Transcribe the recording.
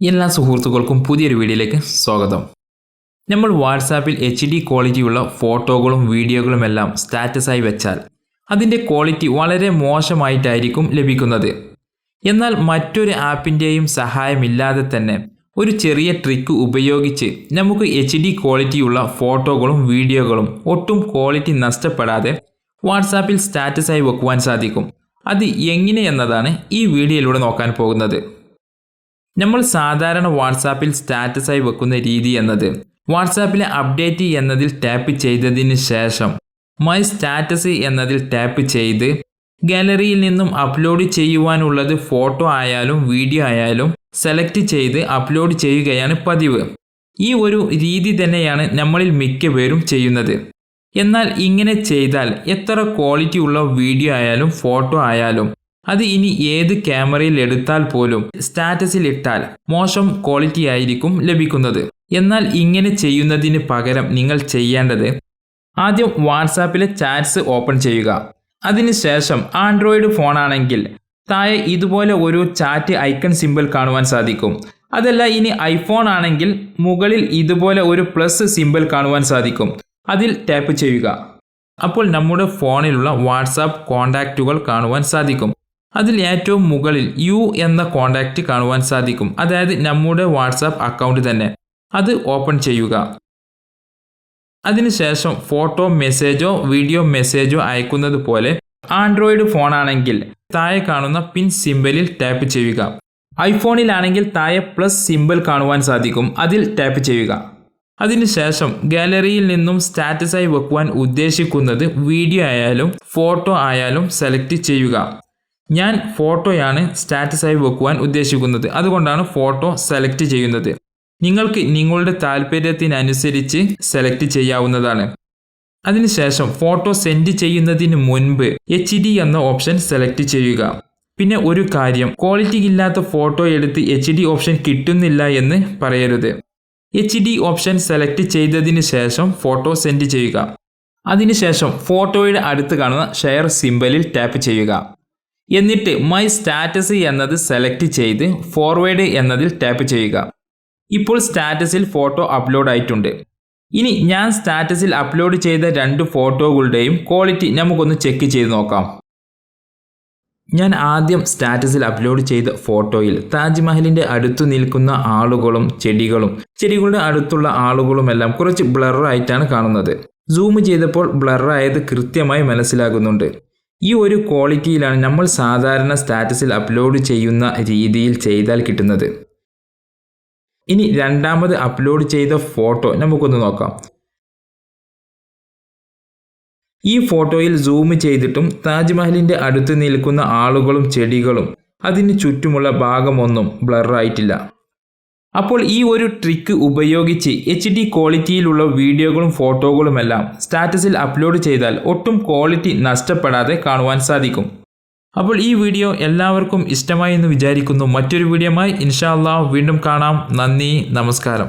എല്ലാ സുഹൃത്തുക്കൾക്കും പുതിയൊരു വീഡിയോയിലേക്ക് സ്വാഗതം. നമ്മൾ വാട്സാപ്പിൽ എച്ച് ഡി ക്വാളിറ്റിയുള്ള ഫോട്ടോകളും വീഡിയോകളും എല്ലാം സ്റ്റാറ്റസായി വെച്ചാൽ അതിന്റെ ക്വാളിറ്റി വളരെ മോശമായിട്ടായിരിക്കും ലഭിക്കുന്നത്. എന്നാൽ മറ്റൊരു ആപ്പിന്റെയും സഹായമില്ലാതെ തന്നെ ഒരു ചെറിയ ട്രിക്ക് ഉപയോഗിച്ച് നമുക്ക് എച്ച് ഡി ക്വാളിറ്റിയുള്ള ഫോട്ടോകളും വീഡിയോകളും ഒട്ടും ക്വാളിറ്റി നഷ്ടപ്പെടാതെ വാട്സാപ്പിൽ സ്റ്റാറ്റസായി വെക്കുവാൻ സാധിക്കും. അത് എങ്ങനെയെന്നതാണ് ഈ വീഡിയോയിലൂടെ നോക്കാൻ പോകുന്നത്. നമ്മൾ സാധാരണ വാട്സാപ്പിൽ സ്റ്റാറ്റസായി വെക്കുന്ന രീതി എന്നത്. വാട്സാപ്പിലെ അപ്ഡേറ്റ് എന്നതിൽ ടാപ്പ് ചെയ്തതിന് ശേഷം മൈ സ്റ്റാറ്റസ് എന്നതിൽ ടാപ്പ് ചെയ്ത് ഗാലറിയിൽ നിന്നും അപ്ലോഡ് ചെയ്യുവാനുള്ളത് ഫോട്ടോ ആയാലും വീഡിയോ ആയാലും സെലക്ട് ചെയ്ത് അപ്ലോഡ് ചെയ്യുകയാണ് പതിവ്. ഈ ഒരു രീതി തന്നെയാണ് നമ്മളിൽ മിക്ക പേരും ചെയ്യുന്നത്. എന്നാൽ ഇങ്ങനെ ചെയ്താൽ എത്ര ക്വാളിറ്റി ഉള്ള വീഡിയോ ആയാലും ഫോട്ടോ ആയാലും അത് ഇനി ഏത് ക്യാമറയിൽ എടുത്താൽ പോലും സ്റ്റാറ്റസിൽ ഇട്ടാൽ മോശം ക്വാളിറ്റി ആയിരിക്കും ലഭിക്കുന്നത്. എന്നാൽ ഇങ്ങനെ ചെയ്യുന്നതിന് പകരം നിങ്ങൾ ചെയ്യേണ്ടത് ആദ്യം വാട്സാപ്പിലെ ചാറ്റ്സ് ഓപ്പൺ ചെയ്യുക. അതിനുശേഷം ആൻഡ്രോയിഡ് ഫോണാണെങ്കിൽ താഴെ ഇതുപോലെ ഒരു ചാറ്റ് ഐക്കൺ സിമ്പിൾ കാണുവാൻ സാധിക്കും. അതല്ല ഇനി ഐഫോൺ ആണെങ്കിൽ മുകളിൽ ഇതുപോലെ ഒരു പ്ലസ് സിമ്പിൾ കാണുവാൻ സാധിക്കും. അതിൽ ടാപ്പ് ചെയ്യുക. അപ്പോൾ നമ്മുടെ ഫോണിലുള്ള വാട്സാപ്പ് കോണ്ടാക്റ്റുകൾ കാണുവാൻ സാധിക്കും. അതിൽ ഏറ്റവും മുകളിൽ യു എന്ന കോണ്ടാക്റ്റ് കാണുവാൻ സാധിക്കും. അതായത് നമ്മുടെ വാട്സാപ്പ് അക്കൗണ്ട് തന്നെ. അത് ഓപ്പൺ ചെയ്യുക. അതിനുശേഷം ഫോട്ടോ മെസ്സേജോ വീഡിയോ മെസ്സേജോ അയക്കുന്നത് പോലെ ആൻഡ്രോയിഡ് ഫോണാണെങ്കിൽ താഴെ കാണുന്ന പിൻ സിമ്പലിൽ ടാപ്പ് ചെയ്യുക. ഐഫോണിലാണെങ്കിൽ താഴെ പ്ലസ് സിമ്പിൾ കാണുവാൻ സാധിക്കും. അതിൽ ടാപ്പ് ചെയ്യുക. അതിനുശേഷം ഗാലറിയിൽ നിന്നും സ്റ്റാറ്റസായി വെക്കുവാൻ ഉദ്ദേശിക്കുന്നത് വീഡിയോ ആയാലും ഫോട്ടോ ആയാലും സെലക്ട് ചെയ്യുക. ഞാൻ ഫോട്ടോയാണ് സ്റ്റാറ്റസായി വെക്കുവാൻ ഉദ്ദേശിക്കുന്നത്. അതുകൊണ്ടാണ് ഫോട്ടോ സെലക്ട് ചെയ്യുന്നത്. നിങ്ങൾക്ക് നിങ്ങളുടെ താല്പര്യത്തിനനുസരിച്ച് സെലക്ട് ചെയ്യാവുന്നതാണ്. അതിനുശേഷം ഫോട്ടോ സെൻഡ് ചെയ്യുന്നതിന് മുൻപ് എച്ച് ഡി എന്ന ഓപ്ഷൻ സെലക്ട് ചെയ്യുക. പിന്നെ ഒരു കാര്യം ക്വാളിറ്റി ഇല്ലാത്ത ഫോട്ടോ എടുത്ത് എച്ച് ഡി ഓപ്ഷൻ കിട്ടുന്നില്ല എന്ന് പറയരുത്. എച്ച് ഡി ഓപ്ഷൻ സെലക്ട് ചെയ്തതിന് ശേഷം ഫോട്ടോ സെൻഡ് ചെയ്യുക. അതിനുശേഷം ഫോട്ടോയുടെ അടുത്ത് കാണുന്ന ഷെയർ സിമ്പലിൽ ടാപ്പ് ചെയ്യുക. എന്നിട്ട് മൈ സ്റ്റാറ്റസ് എന്നത് സെലക്ട് ചെയ്ത് ഫോർവേഡ് എന്നതിൽ ടാപ്പ് ചെയ്യുക. ഇപ്പോൾ സ്റ്റാറ്റസിൽ ഫോട്ടോ അപ്ലോഡ് ആയിട്ടുണ്ട്. ഇനി ഞാൻ സ്റ്റാറ്റസിൽ അപ്ലോഡ് ചെയ്ത രണ്ട് ഫോട്ടോകളുടെയും ക്വാളിറ്റി നമുക്കൊന്ന് ചെക്ക് ചെയ്ത് നോക്കാം. ഞാൻ ആദ്യം സ്റ്റാറ്റസിൽ അപ്ലോഡ് ചെയ്ത ഫോട്ടോയിൽ താജ്മഹലിന്റെ അടുത്ത് നിൽക്കുന്ന ആളുകളും ചെടികളും ചെടികളുടെ അടുത്തുള്ള ആളുകളുമെല്ലാം കുറച്ച് ബ്ലറായിട്ടാണ് കാണുന്നത്. സൂം ചെയ്തപ്പോൾ ബ്ലറായത് കൃത്യമായി മനസ്സിലാകുന്നുണ്ട്. ഈ ഒരു ക്വാളിറ്റിയിലാണ് നമ്മൾ സാധാരണ സ്റ്റാറ്റസിൽ അപ്ലോഡ് ചെയ്യുന്ന രീതിയിൽ ചെയ്താൽ കിട്ടുന്നത്. ഇനി രണ്ടാമത് അപ്ലോഡ് ചെയ്ത ഫോട്ടോ നമുക്കൊന്ന് നോക്കാം. ഈ ഫോട്ടോയിൽ സൂം ചെയ്തിട്ടും താജ്മഹലിന്റെ അടുത്ത് നിൽക്കുന്ന ആളുകളും ചെടികളും അതിന് ചുറ്റുമുള്ള ഭാഗമൊന്നും ബ്ലറായിട്ടില്ല അപ്പോൾ ഈ ഒരു ട്രിക്ക് ഉപയോഗിച്ച് എച്ച് ഡി ക്വാളിറ്റിയിലുള്ള വീഡിയോകളും ഫോട്ടോകളുമെല്ലാം സ്റ്റാറ്റസിൽ അപ്ലോഡ് ചെയ്താൽ ഒട്ടും ക്വാളിറ്റി നഷ്ടപ്പെടാതെ കാണുവാൻ സാധിക്കും. അപ്പോൾ ഈ വീഡിയോ എല്ലാവർക്കും ഇഷ്ടമായി എന്ന് വിചാരിക്കുന്നു. മറ്റൊരു വീഡിയോമായി ഇൻഷാല്ലാ വീണ്ടും കാണാം. നന്ദി നമസ്കാരം.